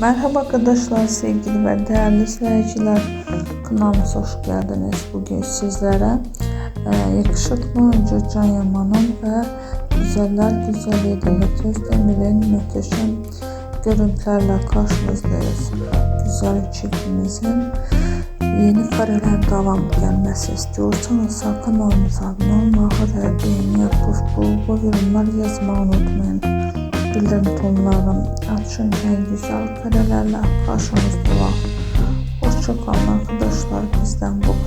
Merhaba arkadaşlar, sevgili ve değerli izleyiciler. Kanalımıza hoş geldiniz. Bugün sizlere e, yakışıklı oyuncu Can Yaman'ın ve Güzeller Güzeli Demet Özdemir'in muhteşem görüntülerle karşınızdayız. Güzel çekimimizin yeni kareler devam gelmesi istiyorsanız kanalımıza abone olmayı ve beğeni yapıp bu, bu yorumlar yazmayı unutmayın. Bildirim tonlarım açın en güzel karelerle karşınızda var. Hoşçakalın arkadaşlar bizden bu.